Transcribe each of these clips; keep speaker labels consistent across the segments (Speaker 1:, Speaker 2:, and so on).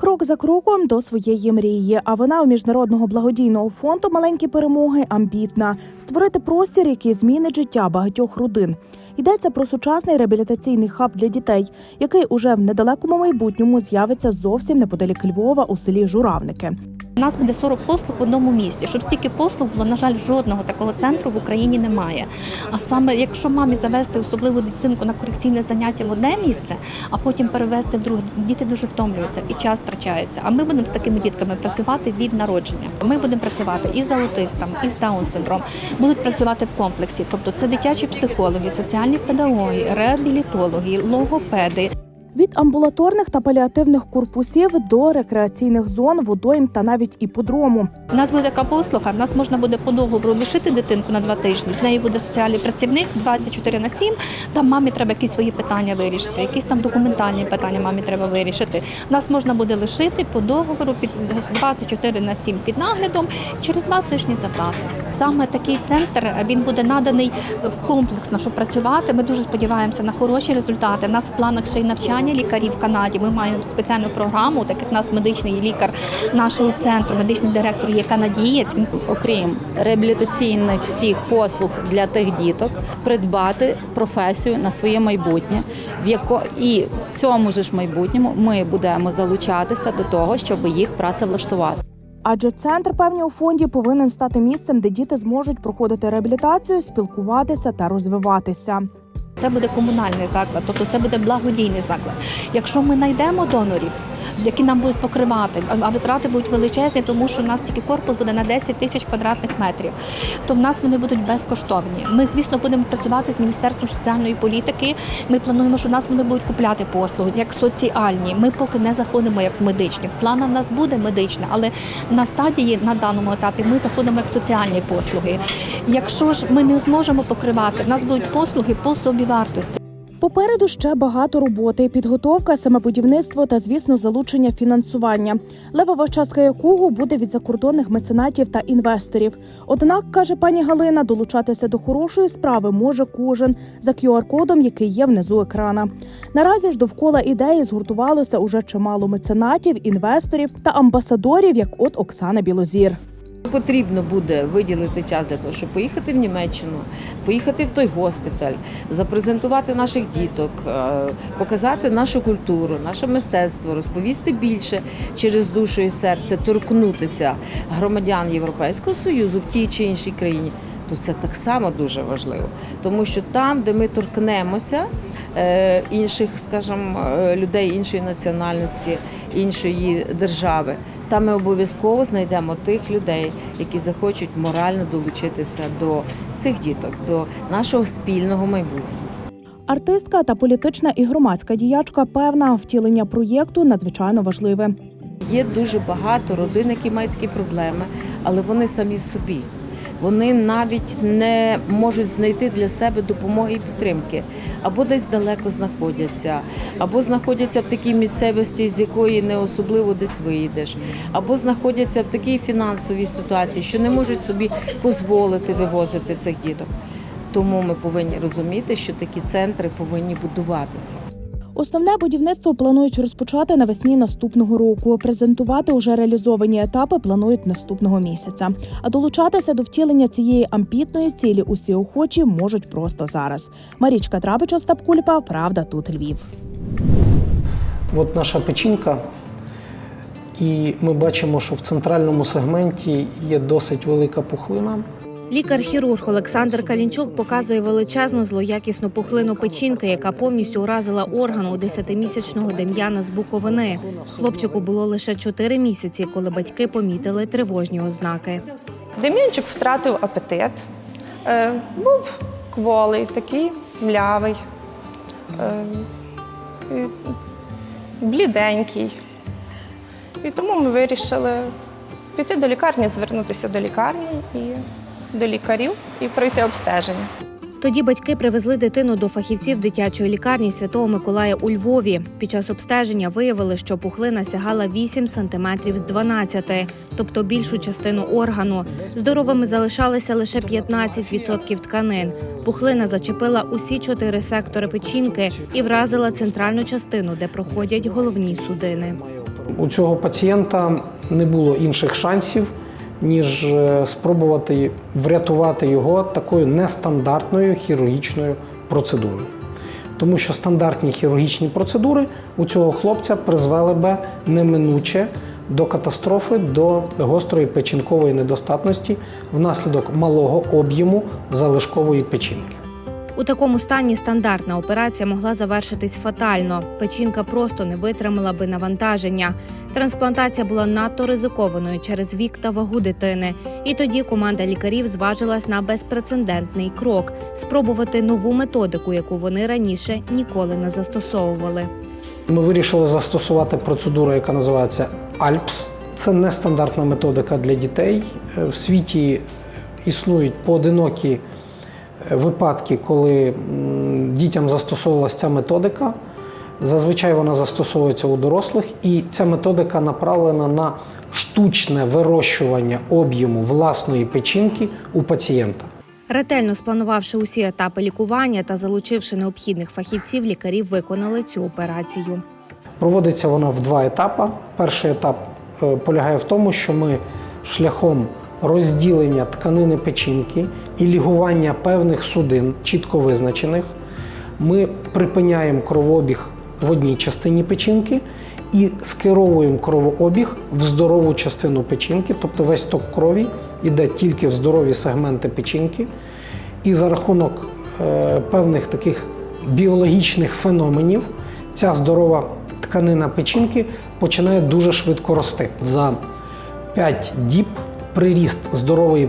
Speaker 1: Крок за кроком до своєї мрії. А вона у міжнародного благодійного фонду Маленькі перемоги амбітна створити простір, який змінить життя багатьох родин. Йдеться про сучасний реабілітаційний хаб для дітей, який уже в недалекому майбутньому з'явиться зовсім неподалік Львова у селі Журавники.
Speaker 2: У нас буде 40 послуг в одному місці. Щоб стільки послуг було, на жаль, жодного такого центру в Україні немає. А саме, якщо мамі завести особливу дитинку на корекційне заняття в одне місце, а потім перевести в друге, діти дуже втомлюються і час втрачається. А ми будемо з такими дітками працювати від народження. Ми будемо працювати і з аутистом, і з даун синдром. Будуть працювати в комплексі. Тобто це дитячі психологи, соціальні педагоги, реабілітологи, логопеди.
Speaker 1: Від амбулаторних та паліативних корпусів до рекреаційних зон, водойм та навіть іподрому.
Speaker 2: У нас буде така послуга. Нас можна буде по договору лишити дитинку на два тижні. З нею буде соціальний працівник 24 на 7. Там мамі треба якісь свої питання вирішити, якісь там документальні питання мамі треба вирішити. Нас можна буде лишити по договору під 24 на 7 під наглядом. Через два тижні забрати. Саме такий центр він буде наданий в комплексно, щоб працювати. Ми дуже сподіваємося на хороші результати. У нас в планах ще й навчання лікарів в Канаді. Ми маємо спеціальну програму, так як в нас медичний лікар нашого центру, медичний директор є канадієць. Він
Speaker 3: окрім реабілітаційних всіх послуг для тих діток, придбати професію на своє майбутнє, в яко і в цьому ж майбутньому ми будемо залучатися до того, щоб їх працевлаштувати.
Speaker 1: Адже центр певні у фонді повинен стати місцем, де діти зможуть проходити реабілітацію, спілкуватися та розвиватися.
Speaker 2: Це буде комунальний заклад, тобто це буде благодійний заклад. Якщо ми знайдемо донорів, які нам будуть покривати, а- витрати будуть величезні, тому що у нас тільки корпус буде на 10 тисяч квадратних метрів, то в нас вони будуть безкоштовні. Ми, звісно, будемо працювати з Міністерством соціальної політики. Ми плануємо, що в нас вони будуть купляти послуги як соціальні. Ми поки не заходимо як медичні. В планах в нас буде медичне, але на стадії на даному етапі ми заходимо як соціальні послуги. Якщо ж ми не зможемо покривати, в нас будуть послуги по собівартості.
Speaker 1: Попереду ще багато роботи: підготовка, саме будівництво та, звісно, залучення фінансування, левова частка якого буде від закордонних меценатів та інвесторів. Однак, каже пані Галина, долучатися до хорошої справи може кожен за QR-кодом, який є внизу екрана. Наразі ж довкола ідеї згуртувалося уже чимало меценатів, інвесторів та амбасадорів, як от Оксана Білозір.
Speaker 4: Потрібно буде виділити час для того, щоб поїхати в Німеччину, поїхати в той госпіталь, запрезентувати наших діток, е, показати нашу культуру, наше мистецтво, розповісти більше через душу і серце, торкнутися громадян Європейського союзу в тій чи іншій країні. То це так само дуже важливо, тому що там, де ми торкнемося е, інших, скажімо, е, людей іншої національності, іншої держави, там ми обов'язково знайдемо тих людей, які захочуть морально долучитися до цих діток, до нашого спільного майбутнього.
Speaker 1: Артистка та політична і громадська діячка певна втілення проєкту надзвичайно важливе.
Speaker 4: Є дуже багато родин, які мають такі проблеми, але вони самі в собі. Вони навіть не можуть знайти для себе допомоги і підтримки, або десь далеко знаходяться, або знаходяться в такій місцевості, з якої не особливо десь виїдеш, або знаходяться в такій фінансовій ситуації, що не можуть собі дозволити вивозити цих діток. Тому ми повинні розуміти, що такі центри повинні будуватися.
Speaker 1: Основне будівництво планують розпочати навесні наступного року. Презентувати уже реалізовані етапи планують наступного місяця. А долучатися до втілення цієї амбітної цілі усі охочі можуть просто зараз. Марічка Трабич, Остап Кульпа, правда, тут Львів.
Speaker 5: От наша печінка, і ми бачимо, що в центральному сегменті є досить велика пухлина.
Speaker 6: Лікар-хірург Олександр Калінчук показує величезну злоякісну пухлину печінки, яка повністю уразила орган у 10-місячного Дем'яна з Буковини. Хлопчику було лише 4 місяці, коли батьки помітили тривожні ознаки.
Speaker 7: Дем'янчик втратив апетит, е, був кволий, такий млявий, е, бліденький. І тому ми вирішили піти до лікарні, звернутися до лікарні і до лікарів і пройти обстеження.
Speaker 6: Тоді батьки привезли дитину до фахівців дитячої лікарні Святого Миколая у Львові. Під час обстеження виявили, що пухлина сягала 8 сантиметрів з 12, тобто більшу частину органу. Здоровими залишалися лише 15% тканин. Пухлина зачепила усі чотири сектори печінки і вразила центральну частину, де проходять головні судини.
Speaker 5: У цього пацієнта не було інших шансів, ніж е, спробувати врятувати його такою нестандартною хірургічною процедурою. Тому що стандартні хірургічні процедури у цього хлопця призвели би неминуче до катастрофи, до гострої печінкової недостатності внаслідок малого об'єму залишкової печінки.
Speaker 6: У такому стані стандартна операція могла завершитись фатально. Печінка просто не витримала би навантаження. Трансплантація була надто ризикованою через вік та вагу дитини. І тоді команда лікарів зважилась на безпрецедентний крок спробувати нову методику, яку вони раніше ніколи не застосовували.
Speaker 5: Ми вирішили застосувати процедуру, яка називається АЛЬПС. Це нестандартна методика для дітей. Е, В світі існують поодинокі випадки, коли дітям застосовувалася ця методика. Зазвичай вона застосовується у дорослих, і ця методика направлена на штучне вирощування об'єму власної печінки у пацієнта.
Speaker 6: Ретельно спланувавши усі етапи лікування та залучивши необхідних фахівців, лікарі виконали цю операцію.
Speaker 5: Проводиться вона в два етапи. Перший етап е, полягає в тому, що ми шляхом розділення тканини печінки і лігування певних судин, чітко визначених, ми припиняємо кровообіг в одній частині печінки і скеровуємо кровообіг в здорову частину печінки, тобто весь ток крові йде тільки в здорові сегменти печінки. І за рахунок е, певних таких біологічних феноменів ця здорова тканина печінки починає дуже швидко рости. За 5 діб приріст здорової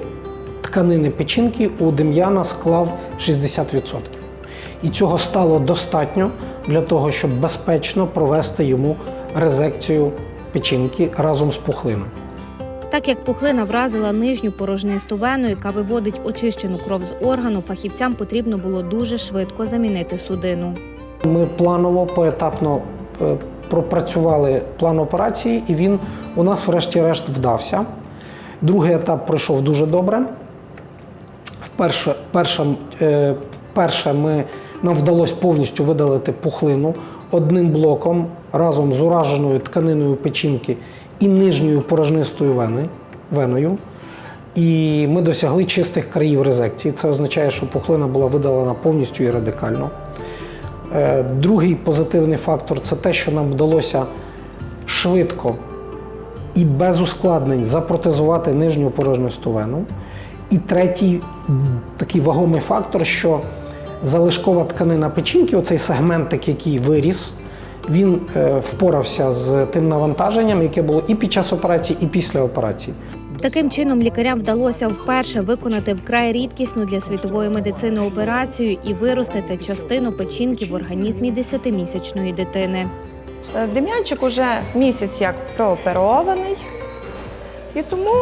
Speaker 5: тканини печінки у Дем'яна склав 60%. І цього стало достатньо для того, щоб безпечно провести йому резекцію печінки разом з пухлиною.
Speaker 6: Так як пухлина вразила нижню порожнисту вену, яка виводить очищену кров з органу, фахівцям потрібно було дуже швидко замінити судину.
Speaker 5: Ми планово, поетапно е, пропрацювали план операції, і він у нас, врешті-решт, вдався. Другий етап пройшов дуже добре. Вперше, перша, е, вперше ми, нам вдалося повністю видалити пухлину одним блоком разом з ураженою тканиною печінки і нижньою порожнистою вени, веною. І ми досягли чистих країв резекції. Це означає, що пухлина була видалена повністю і радикально. Е, Другий позитивний фактор це те, що нам вдалося швидко і без ускладнень запротезувати нижню порожнисту вену. І третій такий вагомий фактор, що залишкова тканина печінки, оцей сегментик, який виріс, він е, впорався з тим навантаженням, яке було і під час операції, і після операції.
Speaker 6: Таким чином лікарям вдалося вперше виконати вкрай рідкісну для світової медицини операцію і виростити частину печінки в організмі 10-місячної дитини.
Speaker 7: Е, Дем'янчик уже місяць як прооперований, і тому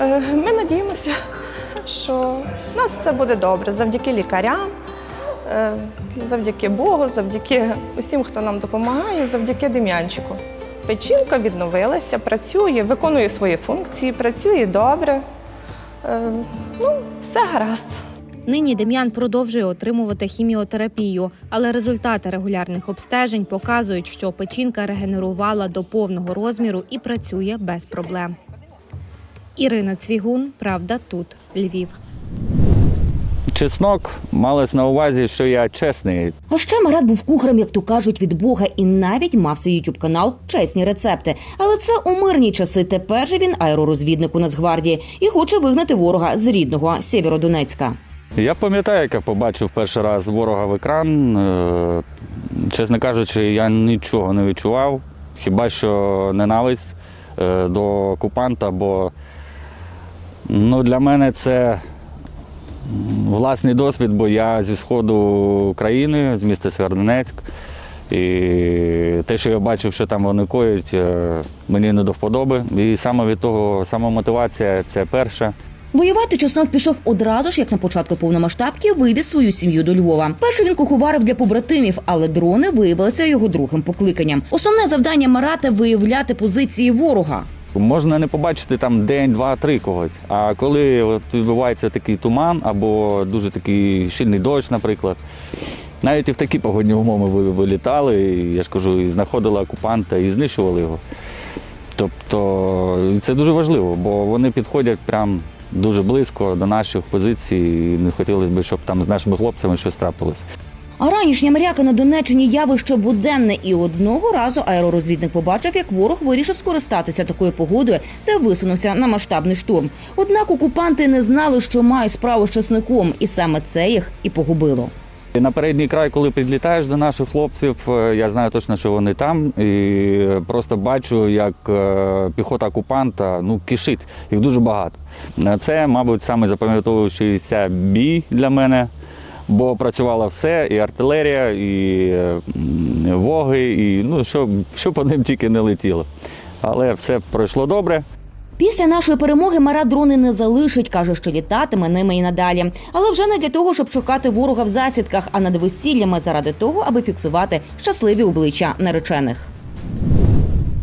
Speaker 7: е, ми надіємося, що у нас все буде добре завдяки лікарям, е, завдяки Богу, завдяки усім, хто нам допомагає, завдяки Дем'янчику. Печінка відновилася, працює, виконує свої функції, працює добре. Ну, все гаразд.
Speaker 6: Нині Дем'ян продовжує отримувати хіміотерапію, але результати регулярних обстежень показують, що печінка регенерувала до повного розміру і працює без проблем. Ірина Цвігун, правда, тут Львів.
Speaker 8: Чеснок малось на увазі, що я чесний.
Speaker 9: А ще Марат був кухарем, як то кажуть, від Бога, і навіть мав свій ютуб канал Чесні рецепти. Але це у мирні часи. Тепер же він аеророзвідник у Нацгвардії і хоче вигнати ворога з рідного Сєвєродонецька.
Speaker 8: Я пам'ятаю, як я побачив перший раз ворога в екран. Е, Чесно кажучи, я нічого не відчував, хіба що ненависть е, до окупанта, бо ну, для мене це власний досвід, бо я зі сходу України, з міста Сєвєродонецьк. І те, що я бачив, що там вони коють, е, мені не до вподоби. І саме від того, сама мотивація це перше.
Speaker 9: Воювати чеснок пішов одразу ж, як на початку повномасштабки вивіз свою сім'ю до Львова. Перше він куховарив для побратимів, але дрони виявилися його другим покликанням. Основне завдання Марата виявляти позиції ворога.
Speaker 8: Можна не побачити там день, два, три когось. А коли от відбувається такий туман або дуже такий щільний дощ, наприклад, Навіть і в такі погодні умови ви- вилітали, я ж кажу, і знаходили окупанта і знищували його. Тобто це дуже важливо, бо вони підходять прям дуже близько до наших позицій, не хотілося б, щоб там з нашими хлопцями щось трапилось.
Speaker 9: А ранішня мряка на Донеччині явище буденне, і одного разу аеророзвідник побачив, як ворог вирішив скористатися такою погодою та висунувся на масштабний штурм. Однак окупанти не знали, що мають справу з часником, і саме це їх і погубило.
Speaker 8: На передній край, коли підлітаєш до наших хлопців, е, я знаю точно, що вони там, і просто бачу, як е, піхота окупанта ну, кишить, їх дуже багато. Е, Це, мабуть, саме бій для мене, бо працювало все, і артилерія, і воги, і ну, що, що по ним тільки не летіло. Але все пройшло добре.
Speaker 9: Після нашої перемоги Мара дрони не залишить, каже, що літатиме ними і надалі. Але вже не для того, щоб шукати ворога в засідках, а над весіллями заради того, аби фіксувати щасливі обличчя наречених.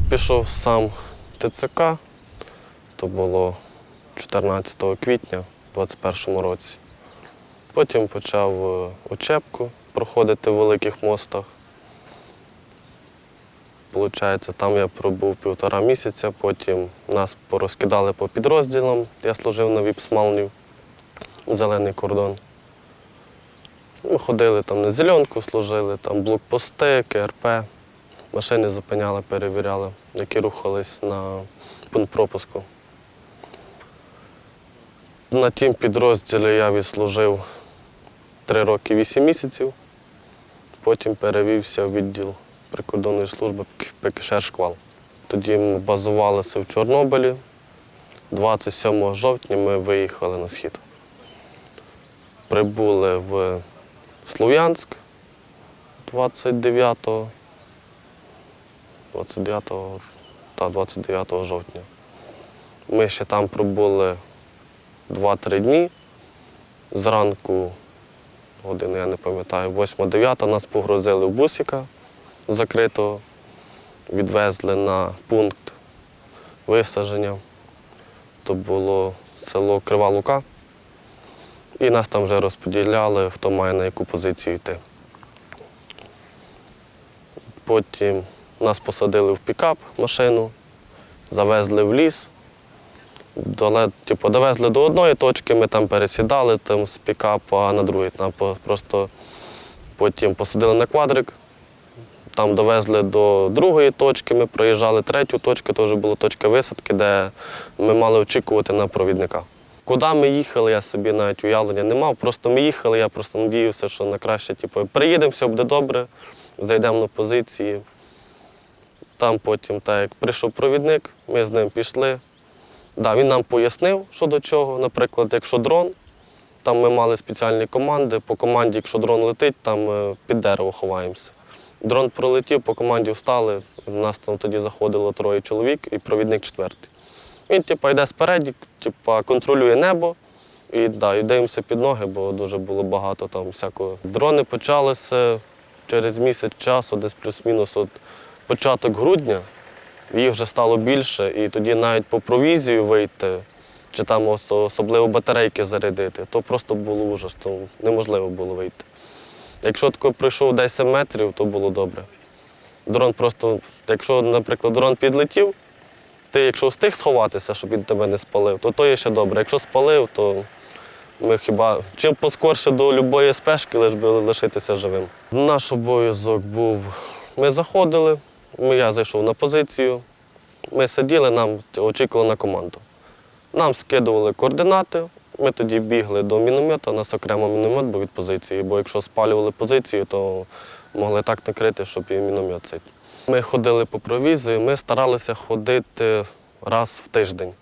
Speaker 10: Пішов сам ТЦК, то було 14 квітня у 2021 році. Потім почав е, учебку проходити в великих мостах. Получається, там я пробув півтора місяця, потім нас порозкидали по підрозділам. Я служив на Віпсмалнів, зелений кордон. Ми ходили там на зеленку, служили, там блокпости, КРП. Машини зупиняли, перевіряли, які рухались на пункт пропуску. На тім підрозділі я відслужив 3 роки 8 місяців, потім перевівся в відділ прикордонної служби ПКШ «Шквал». Тоді ми базувалися в Чорнобилі. 27 жовтня ми виїхали на схід. Прибули в Слов'янськ 29 29, та 29 жовтня. Ми ще там пробули 2-3 дні. Зранку, години, я не пам'ятаю, 8-9 нас погрузили в бусика закритого, відвезли на пункт висадження. То було село Крива Лука. І нас там вже розподіляли, хто має на яку позицію йти. Потім нас посадили в пікап машину, завезли в ліс. Типу, довезли до одної точки, ми там пересідали там, з а на другий. Там просто потім посадили на квадрик, там довезли до другої точки, ми проїжджали третю точку, теж була точка висадки, де ми мали очікувати на провідника. Куди ми їхали, я собі навіть уявлення не мав. Просто ми їхали, я просто надіявся, що на краще, типу, приїдемо, все буде добре, зайдемо на позиції. Там потім, так як прийшов провідник, ми з ним пішли. Да, він нам пояснив, що до чого. Наприклад, якщо дрон, там ми мали спеціальні команди. По команді, якщо дрон летить, там під дерево ховаємося. Дрон пролетів, по команді встали. У нас там тоді заходило троє чоловік і провідник четвертий. Він типу, йде спереді, типу, контролює небо і, да, і дивимося під ноги, бо дуже було багато там всякого. Дрони почалися через місяць часу, десь плюс-мінус от початок грудня. Їх вже стало більше, і тоді навіть по провізію вийти, чи там особливо батарейки зарядити, то просто було ужас, неможливо було вийти. Якщо тако пройшов 10 метрів, то було добре. Дрон просто, якщо, наприклад, дрон підлетів, ти якщо встиг сховатися, щоб він тебе не спалив, то то є ще добре. Якщо спалив, то ми хіба чим поскорше до будь-якої спешки, лиш би лишитися живим. Наш обов'язок був, ми заходили, я зайшов на позицію, ми сиділи, нам очікували на команду. Нам скидували координати, ми тоді бігли до міномета, нас окремо міномет був від позиції, бо якщо спалювали позицію, то могли так накрити, щоб і міномет цей. Ми ходили по провізії, ми старалися ходити раз в тиждень.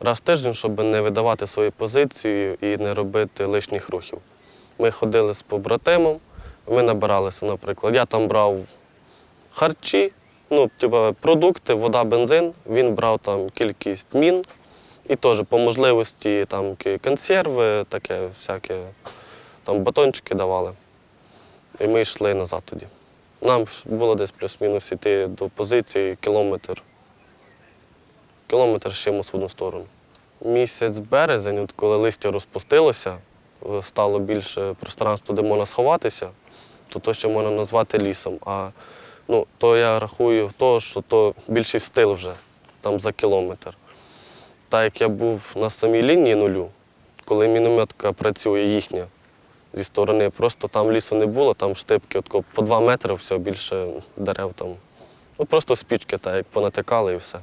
Speaker 10: Раз в тиждень, щоб не видавати свою позицію і не робити лишніх рухів. Ми ходили з побратимом, ми набиралися, наприклад. Я там брав харчі, ну, типу, продукти, вода, бензин. Він брав там кількість мін і теж по можливості там консерви, таке всяке, там батончики давали. І ми йшли назад тоді. Нам було десь плюс-мінус йти до позиції кілометр. Кілометр з чимось в одну сторону. Місяць березень, от коли листя розпустилося, стало більше пространства, де можна сховатися. то то ще можна назвати лісом. А ну, то я рахую того, що то більший стил вже там за кілометр. Так як я був на самій лінії нулю, коли мінометка працює їхня зі сторони, просто там лісу не було, там штипки от, по два метри, все більше дерев там. Ну просто спічки, так як понатикали і все.